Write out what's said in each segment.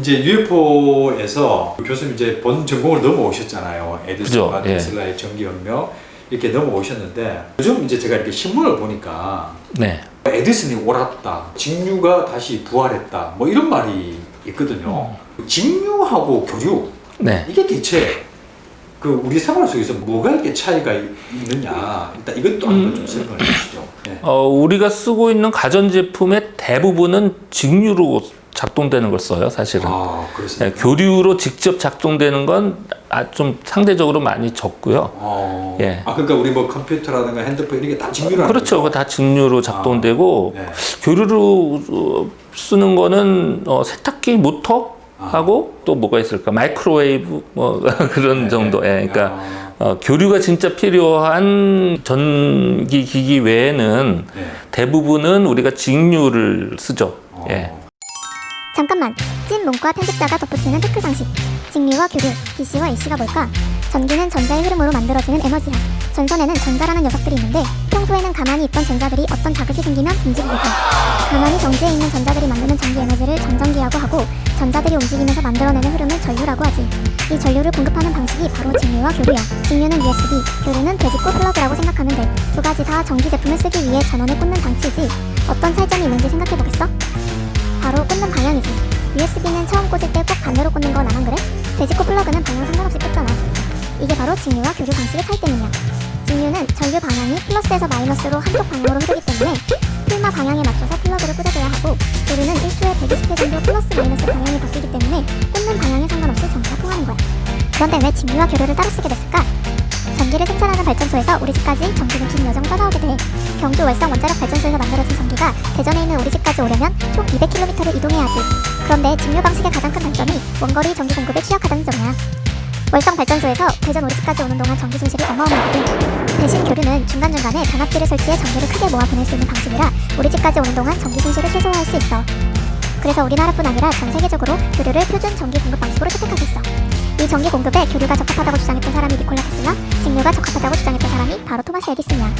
이제 UFO에서 교수님 이제 본 전공을 넘어오셨잖아요. 에디슨과 그죠, 예. 테슬라의 전기혁명 이렇게 넘어오셨는데 요즘 이제 제가 이렇게 신문을 보니까 네. 에디슨이 옳았다, 직류가 다시 부활했다, 뭐 이런 말이 있거든요. 직류하고 교류 네. 이게 대체 그 우리 생활 속에서 뭐가 이렇게 차이가 있- 있느냐 일단 이것도 한번 좀 설명해 주시죠. 네. 어, 우리가 쓰고 있는 가전제품의 대부분은 직류로 작동되는 걸 써요, 사실은. 아 네. 교류로 직접 작동되는 건 아, 좀 상대적으로 많이 적고요. 어, 예. 아 그러니까 우리 뭐 컴퓨터라든가 핸드폰 이런 게 다 직류라는 그렇죠. 다 직류로 작동되고 네. 교류로 어, 쓰는 거는 어, 세탁기 모터 아. 하고 또 뭐가 있을까? 마이크로웨이브 뭐 그런 네, 정도. 네. 예. 그러니까 아, 어, 교류가 진짜 필요한 전기 기기 외에는 네. 대부분은 우리가 직류를 쓰죠. 어. 예. 잠깐만. 찐 문과 편집자가 덧붙이는 테크 상식. 직류와 교류, DC와 AC가 뭘까? 전기는 전자의 흐름으로 만들어지는 에너지야. 전선에는 전자라는 녀석들이 있는데 평소에는 가만히 있던 전자들이 어떤 자극이 생기면 움직이게 돼 가만히 정지해 있는 전자들이 만드는 전기 에너지를 전전기라고 하고 전자들이 움직이면서 만들어내는 흐름을 전류라고 하지. 이 전류를 공급하는 방식이 바로 직류와 교류야. 직류는 USB, 교류는 돼지꼬 플러그라고 생각하면 돼 두 가지 다 전기 제품을 쓰기 위해 전원에 꽂는 장치이지. 어떤 차이점이 있는지 생각해보겠어? 바로 꽂는 방향이지. USB는 처음 꽂을 때 꼭 반대로 꽂는 건안 그래? 돼지코 플러그는 방향 상관없이 꽂잖아. 이게 바로 직류와 교류 방식의 차이 때문이야. 직류는 전류 방향이 플러스에서 마이너스로 한쪽 방향으로 흐르기 때문에 필마 방향에 맞춰서 플러그를 꽂아줘야 하고 교류는 1초에 120회 정도 플러스 마이너스 방향이 바뀌기 때문에 꽂는 방향에 상관없이 전기가 통하는 거야. 그런데 왜 직류와 교류를 따로 쓰게 됐을까? 전기를 생산하는 발전소에서 우리 집까지 전기는 긴 여정을 떠나오게 돼. 경주 월성 원자력 발전소에서 만들어진 전기가 대전에 있는 우리 집까지 오려면 총 200km를 이동해야 하지. 그런데 직류 방식의 가장 큰 단점이 원거리 전기 공급에 취약하다는 점이야. 월성 발전소에서 대전 우리 집까지 오는 동안 전기 손실이 어마어마하거든. 대신 교류는 중간중간에 변압기를 설치해 전기를 크게 모아 보낼 수 있는 방식이라 우리 집까지 오는 동안 전기 손실을 최소화할 수 있어. 그래서 우리나라뿐 아니라 전 세계적으로 교류를 표준 전기 공급 방식으로 채택하고 있어. 이 전기 공급에 교류가 적합하다고 주장했던 사람이 니콜라 테슬라, 직류가 적합하다고 주장했던 사람이 바로 토마스 에디슨이야.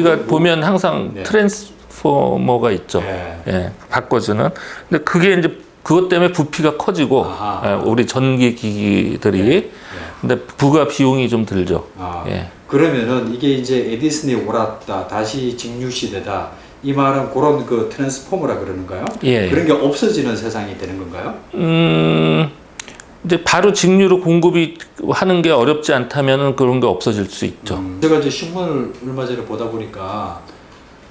우리가 보면 항상 네. 트랜스포머가 있죠. 네. 예, 바꿔주는. 근데 그게 이제 그것 때문에 부피가 커지고. 예, 우리 전기 기기들이 네. 근데 부가 비용이 좀 들죠. 아, 예. 그러면은 이게 이제 에디슨이 옳았다, 다시 직류 시대다. 이 말은 그런 그 트랜스포머라 그러는가요? 예. 그런 게 없어지는 세상이 되는 건가요? 음, 이제 바로 직류로 공급이 하는 게 어렵지 않다면 그런 게 없어질 수 있죠. 음, 제가 이제 신문을 얼마 전에 보다 보니까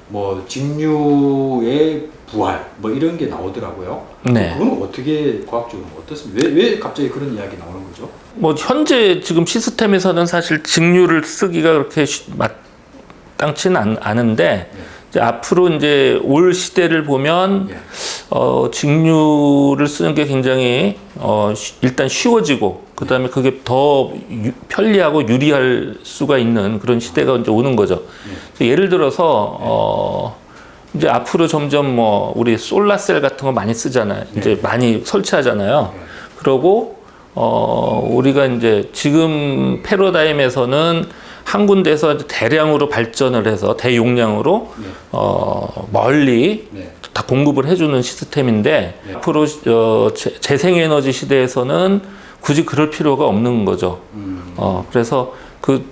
뭐 직류의 부활 뭐 이런 게 나오더라고요. 네. 그건 어떻게 과학적으로 어떻습니까? 왜, 왜 갑자기 그런 이야기 나오는 거죠? 뭐 현재 지금 시스템에서는 사실 직류를 쓰기가 그렇게 쉬- 마땅치는 않, 않은데 네. 이제 앞으로 이제 올 시대를 보면 예. 어, 직류를 쓰는 게 굉장히 어, 쉬- 일단 쉬워지고 그다음에 그게 더 유- 편리하고 유리할 수가 있는 그런 시대가 이제 오는 거죠. 그래서 예를 들어서 어, 이제 앞으로 점점 뭐 우리 솔라셀 같은 거 많이 쓰잖아요. 이제 많이 설치하잖아요. 그러고 어, 우리가 이제 지금 패러다임에서는 한 군데서 대량으로 발전을 해서 대용량으로 네. 어, 멀리 네. 다 공급을 해주는 시스템인데 네. 앞으로 어, 재- 재생에너지 시대에서는 굳이 그럴 필요가 없는 거죠. 음, 어, 그래서 그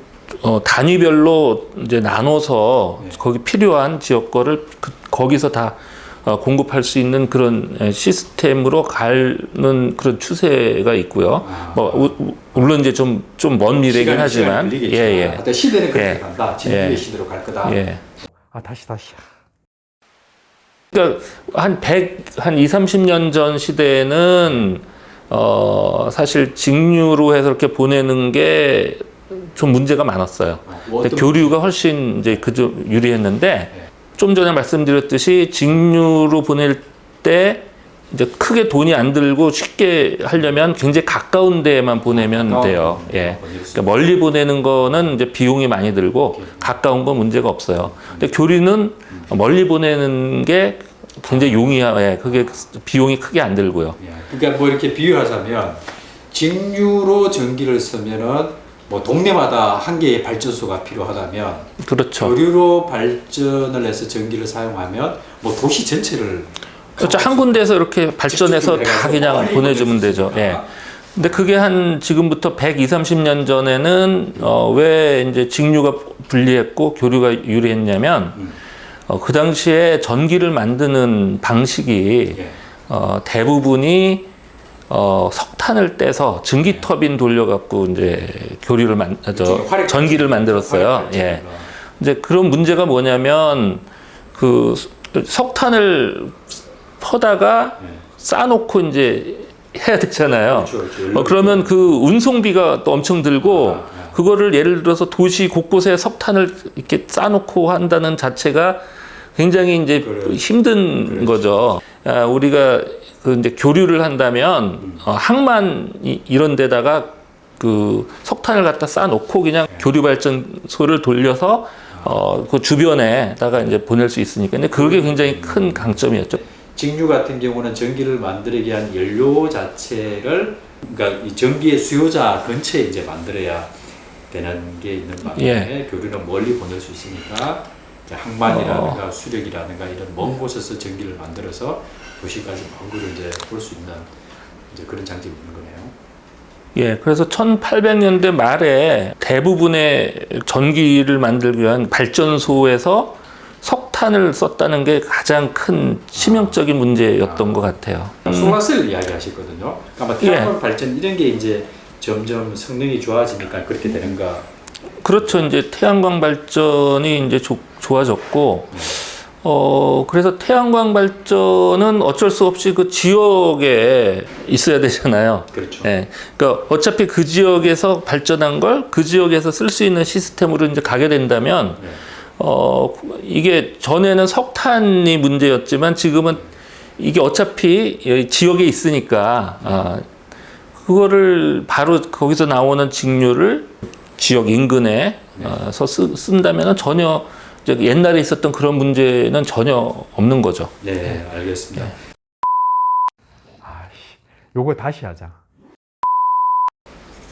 어, 단위별로 이제 나눠서 네. 거기 필요한 지역 거를 그, 거기서 다 어, 공급할 수 있는 그런 에, 시스템으로 가는 그런 추세가 있고요. 아. 뭐 물론 이제 좀 좀 먼 미래긴 하지만 시간이 예예 하여튼 시대는 그렇게 예. 간다. 직류의 예. 시대로 갈 거다. 예. 아 다시 다시. 그러니까 한 100, 한 2, 30년 전 시대에는 어, 사실 직류로 해서 이렇게 보내는 게 좀 문제가 많았어요. 뭐 근데 어떤 교류가 훨씬 이제 그저 유리했는데 네. 좀 전에 말씀드렸듯이 직류로 보낼 때 이제 크게 돈이 안 들고 쉽게 하려면 굉장히 가까운 데에만 보내면 가까운 돼요. 예. 그러니까 멀리 보내는 거는 이제 비용이 많이 들고. 가까운 건 문제가 없어요. 근데 교류는 멀리 보내는 게 굉장히 용이야. 예. 그게 비용이 크게 안 들고요. 예. 그러니까 뭐 이렇게 비유하자면 직류로 전기를 쓰면은 뭐 동네마다 한 개의 발전소가 필요하다면 그렇죠. 교류로 발전을 해서 전기를 사용하면 뭐 도시 전체를 그렇죠. 한 군데에서 이렇게 발전해서 다 그냥 보내주면 되죠. 예. 근데 그게 한 지금부터 120, 30년 전에는 어, 왜 이제 직류가 불리했고 교류가 유리했냐면 음. 어, 그 당시에 전기를 만드는 방식이 예. 어, 대부분이 어, 석탄을 떼서 전기 터빈 돌려갖고 이제 교류를 만, 아, 저, 화력 전기를 만들었어요. 예. 이제 그런 문제가 뭐냐면 그 석탄을 퍼다가 예. 쌓아놓고 이제 해야 되잖아요. 그렇죠, 그렇죠. 어, 그러면 그 운송비가 또 엄청 들고 아, 아. 그거를 예를 들어서 도시 곳곳에 석탄을 이렇게 쌓아놓고 한다는 자체가 굉장히 이제 그래. 힘든 거죠. 아, 우리가 그 이제 교류를 한다면 어, 항만 이- 이런 데다가 그 석탄을 갖다 쌓아놓고 그냥 교류 발전소를 돌려서 어, 그 주변에다가 이제 보낼 수 있으니까. 근데 그게 굉장히 큰 강점이었죠. 직류 같은 경우는 전기를 만들기 위한 연료 자체를 그러니까 이 전기의 수요자 근처에 이제 만들어야 되는 게 있는 반면에 교류는 멀리 보낼 수 있으니까 항만이라든가 수력이라든가 이런 먼 곳에서 전기를 만들어서 도시까지 먼 거를 이제 볼 수 있는 이제 그런 장점이 있는 거네요. 예, 그래서 1800년대 말에 대부분의 전기를 만들기 위한 발전소에서 석탄을 썼다는 게 가장 큰 치명적인 문제였던 것 같아요. 솔라셀 이야기 하셨거든요. 그러니까 아마 음. 예. 태양광 발전 이런 게 이제 점점 성능이 좋아지니까 그렇게 되는가. 그렇죠. 이제 태양광 발전이 이제 조- 좋아졌고, 어, 그래서 태양광 발전은 어쩔 수 없이 그 지역에 있어야 되잖아요. 그렇죠. 예. 그러니까 어차피 그 지역에서 발전한 걸 그 지역에서 쓸 수 있는 시스템으로 이제 가게 된다면, 네. 어, 이게 전에는 석탄이 문제였지만 지금은 이게 어차피 이 지역에 있으니까, 아, 그거를 바로 거기서 나오는 직류를 지역 인근에 어, 서 쓰, 쓴다면 전혀 이제 옛날에 있었던 그런 문제는 전혀 없는 거죠. 네, 알겠습니다. 요거 다시 하자.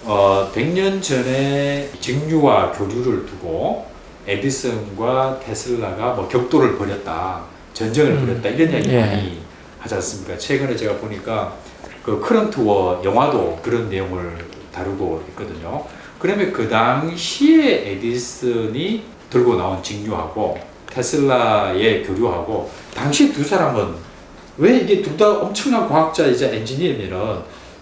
어, 100년 전에 직류와 교류를 두고 에디슨과 테슬라가 뭐 격돌을 벌였다, 전쟁을 벌였다 이런 이야기 예. 많이 하지 않습니까? 최근에 제가 보니까 그 커런트워 영화도 그런 내용을 다루고 있거든요. 그러면 그 당시에 에디슨이 들고 나온 직류하고 테슬라의 교류하고 당시 두 사람은 왜 이게 둘 다 엄청난 과학자이자 엔지니어면은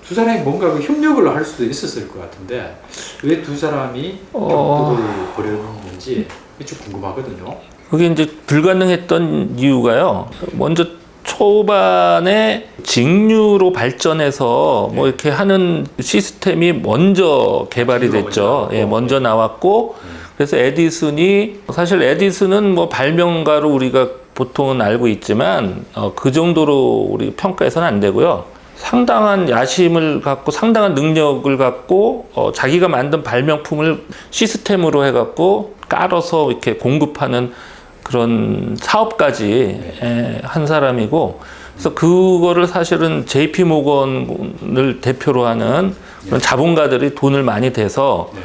두 사람이 뭔가 그 협력을 할 수도 있었을 것 같은데 왜 두 사람이 어. 격돌을 벌였는지 좀 궁금하거든요. 그게 이제 불가능했던 이유가요. 먼저 초반에 직류로 발전해서 뭐 이렇게 하는 시스템이 먼저 개발이 됐죠. 먼저. 예, 먼저 나왔고 그래서 에디슨이 사실 에디슨은 뭐 발명가로 우리가 보통은 알고 있지만 어, 그 정도로 우리 평가해서는 안 되고요. 상당한 야심을 갖고 상당한 능력을 갖고 어, 자기가 만든 발명품을 시스템으로 해갖고 깔아서 이렇게 공급하는 그런 사업까지 에, 한 사람이고 그래서 그거를 사실은 JP 모건을 대표로 하는 그런 자본가들이 돈을 많이 대서 네.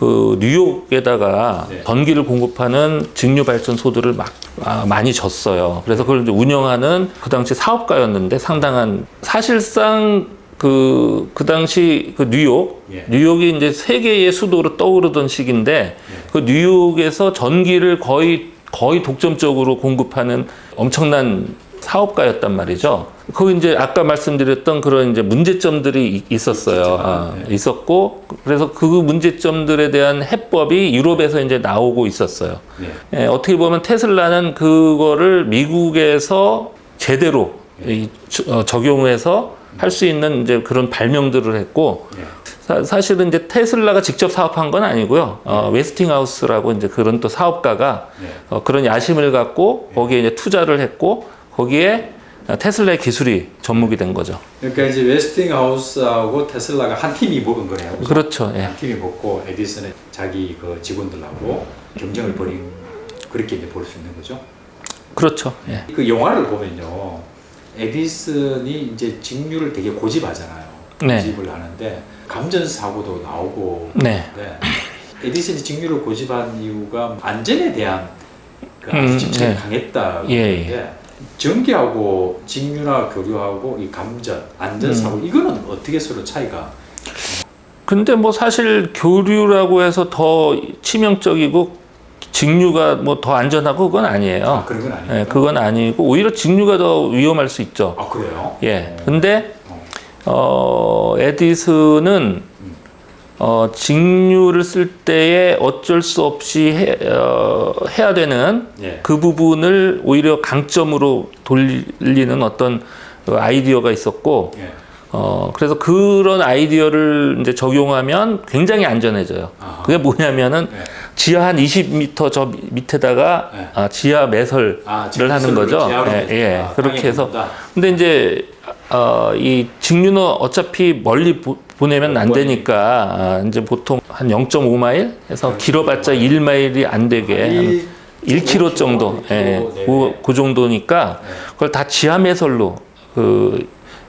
그 뉴욕에다가 네. 전기를 공급하는 직류 발전 소들을 막 아, 많이 졌어요. 그래서 그걸 이제 운영하는 그 당시 사업가였는데 상당한 사실상 그, 그 당시 그 뉴욕, 예. 뉴욕이 이제 세계의 수도로 떠오르던 시기인데 그 뉴욕에서 전기를 거의 거의 독점적으로 공급하는 엄청난 사업가였단 말이죠. 그 이제 아까 말씀드렸던 그런 이제 문제점들이 이- 있었어요. 아, 네. 있었고 그래서 그 문제점들에 대한 해법이 유럽에서 이제 나오고 있었어요. 네. 예, 어떻게 보면 테슬라는 그거를 미국에서 제대로 이, 어, 적용해서 할 수 있는 이제 그런 발명들을 했고 네. 사, 사실은 이제 테슬라가 직접 사업한 건 아니고요. 어, 웨스팅하우스라고 이제 그런 또 사업가가 네. 어, 그런 야심을 갖고 거기에 이제 투자를 했고 거기에 테슬라의 기술이 접목이 된 거죠. 그러니까 이제 웨스팅하우스하고 테슬라가 한 팀이 먹은 거네요. 그죠? 그렇죠. 예. 한 팀이 먹고 에디슨의 자기 그 직원들하고 경쟁을 벌인 그렇게 이제 볼 수 있는 거죠. 그렇죠. 예. 그 영화를 보면요, 에디슨이 이제 직류를 되게 고집하잖아요. 네. 고집을 하는데 감전 사고도 나오고 네. 네. 에디슨이 직류를 고집한 이유가 안전에 대한 그 음, 아주 집착이 네. 강했다. 예, 그러는데 전기하고 직류나 교류하고 이 감전, 안전 사고 음. 이거는 어떻게 서로 차이가? 근데 뭐 사실 교류라고 해서 더 치명적이고 직류가 뭐 더 안전하고 그건 아니에요. 아, 그런 건 아니에요. 예, 그건 아니고 오히려 직류가 더 위험할 수 있죠. 아 그래요? 예. 어. 근데 어. 어 에디슨은 어 직류를 쓸 때에 어쩔 수 없이 해, 어, 해야 되는 예. 그 부분을 오히려 강점으로 돌리는 어떤 그 아이디어가 있었고 예. 어 그래서 그런 아이디어를 이제 적용하면 굉장히 안전해져요. 아하. 그게 뭐냐면은 네. 지하 한 20m 저 밑에다가 네. 아, 지하 매설을 아, 하는 거죠. 예, 예. 아, 그렇게 해서. 근데 이제 어, 이 직류는 어차피 멀리 보, 보내면 안 되니까 아, 이제 보통 한 0.5마일에서 길어봤자 1마일이 안 되게 한 일- 1km 정도, 일 예, 킬로, 네. 그, 그 정도니까 네. 그걸 다 지하 매설로 그,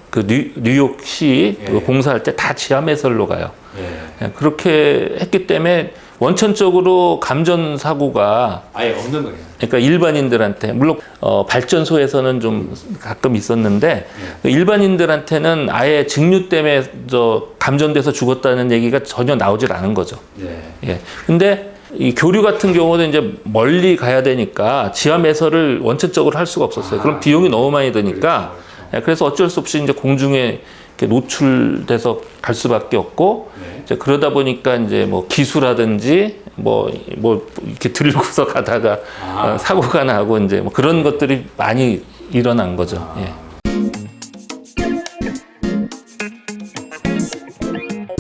그 뉴, 뉴욕시 예. 그 공사할 때 다 지하 매설로 가요. 예. 예, 그렇게 했기 때문에 원천적으로 감전 사고가 아예 없는 거예요. 그러니까 일반인들한테 물론 어, 발전소에서는 좀 가끔 있었는데 예. 일반인들한테는 아예 직류 때문에 저 감전돼서 죽었다는 얘기가 전혀 나오질 않은 거죠. 예. 예. 근데 이 교류 같은 경우는 이제 멀리 가야 되니까 지하 매설을 원천적으로 할 수가 없었어요. 아, 그럼 비용이 너무 많이 드니까 그렇죠, 예, 그래서 어쩔 수 없이 이제 공중에 노출돼서 갈 수밖에 없고 네. 이제 그러다 보니까 이제 뭐 기수라든지 뭐, 뭐 이렇게 들고서 가다가 아. 어, 사고가 나고 이제 뭐 그런 것들이 많이 일어난 거죠. 아, 예.